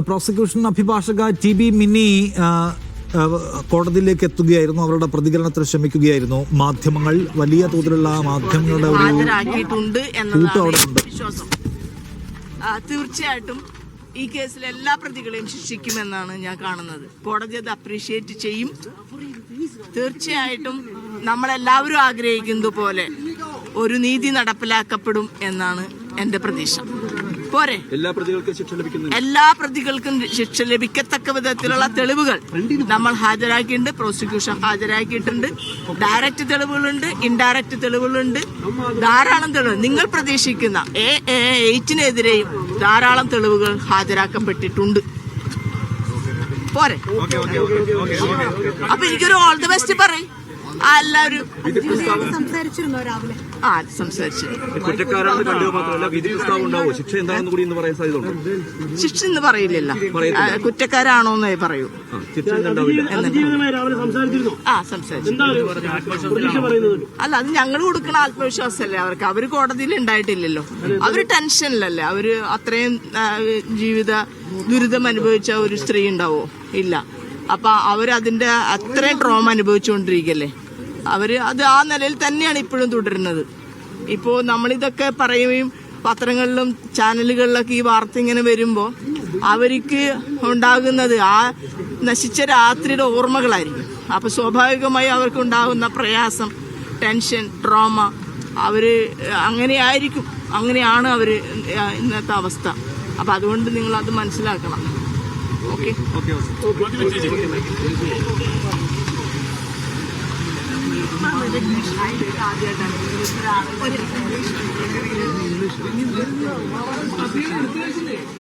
Prosecution അഭിഭാഷക T B mini കോടതിയിലേക്ക് എത്തുകയായിരുന്നു. അവരുടെ പ്രതികരണത്തിന് ശ്രമിക്കുകയായിരുന്നു. മാധ്യമങ്ങൾ വലിയ തോതിലുള്ള മാധ്യമങ്ങളുടെ ഒരു വിശ്വാസം. തീർച്ചയായിട്ടും ഈ കേസിൽ എല്ലാ പ്രതികളെയും ശിക്ഷിക്കുമെന്നാണ് ഞാൻ കാണുന്നത്. കോടതി അത് അപ്രീഷിയേറ്റ് ചെയ്യും. തീർച്ചയായിട്ടും നമ്മളെല്ലാവരും ആഗ്രഹിക്കുന്നതുപോലെ ഒരു നീതി നടപ്പിലാക്കപ്പെടും എന്നാണ് എന്റെ പ്രതീക്ഷ. പോരെ. എല്ലാ പ്രതികൾക്കും ശിക്ഷ ലഭിക്കുന്നു എല്ലാ പ്രതികൾക്കും ശിക്ഷ ലഭിക്കത്തക്ക വിധത്തിലുള്ള തെളിവുകൾ നമ്മൾ ഹാജരാക്കിയിട്ടുണ്ട്. പ്രോസിക്യൂഷൻ ഹാജരാക്കിയിട്ടുണ്ട്. ഡയറക്റ്റ് തെളിവുകളുണ്ട് ഇൻഡയറക്റ്റ് തെളിവുകളുണ്ട്. ധാരാളം തെളിവ് നിങ്ങൾ പ്രതീക്ഷിക്കുന്ന എ എയ്റ്റിനെതിരെയും ധാരാളം തെളിവുകൾ ഹാജരാക്കപ്പെട്ടിട്ടുണ്ട്. പോരെ. അപ്പൊ എനിക്കൊരു ഓൾ ദി ബെസ്റ്റ് പറയും. ആ എല്ലാവരും സംസാരിച്ചിരുന്നോ രാവിലെ? ആ സംസാരിച്ചു. കുറ്റക്കാരാണ് കണ്ടത് മാത്രമല്ല വിധി പുസ്തകം ഉണ്ടാവും ശിക്ഷ എന്താണെന്ന് കൂടി ഇന്ന് പറയാൻ സാധ്യതയുണ്ട്? ശിക്ഷ എന്ന് പറയില്ലല്ലോ. കുറ്റക്കാരാണോ എന്നേ പറയൂ. ആ, ശിക്ഷ ഇന്ന് ഉണ്ടാവില്ല. അതിജീവിതമായി രാവിലെ സംസാരിച്ചിരുന്നോ? ആ സംസാരിച്ചു. എന്താണ് പറയുന്നത്? അല്ല അത് ഞങ്ങൾ കൊടുക്കുന്ന ആത്മവിശ്വാസമല്ലേ അവർക്ക്. അവർ കോടതിയിൽ ഉണ്ടായിട്ടില്ലല്ലോ. അവർ ടെൻഷനിലല്ലേ. അവർ അത്രയും ജീവിത ദുരിതം അനുഭവിച്ച ഒരു സ്ത്രീ ഉണ്ടാവോ? ഇല്ല. അപ്പൊ അവരതിന്റെ അത്രയും ട്രോമ അനുഭവിച്ചുകൊണ്ടിരിക്കല്ലേ? അവർ അത് ആ നിലയിൽ തന്നെയാണ് ഇപ്പോഴും തുടരുന്നത്. ഇപ്പോ നമ്മളിതൊക്കെ പറയുകയും പത്രങ്ങളിലും ചാനലുകളിലൊക്കെ ഈ വാർത്ത ഇങ്ങനെ വരുമ്പോൾ അവർക്ക് ഉണ്ടാകുന്നത് ആ നശിച്ച രാത്രിയുടെ ഓർമ്മകളായിരിക്കും. അപ്പൊ സ്വാഭാവികമായി അവർക്ക് ഉണ്ടാകുന്ന പ്രയാസം ടെൻഷൻ ട്രോമ അവർ അങ്ങനെയായിരിക്കും അങ്ങനെയാണ് അവർ ഇന്നത്തെ അവസ്ഥ. അപ്പൊ അതുകൊണ്ട് നിങ്ങൾ അത് മനസ്സിലാക്കണം ഓക്കെ. ആദ്യമായിട്ടാണ്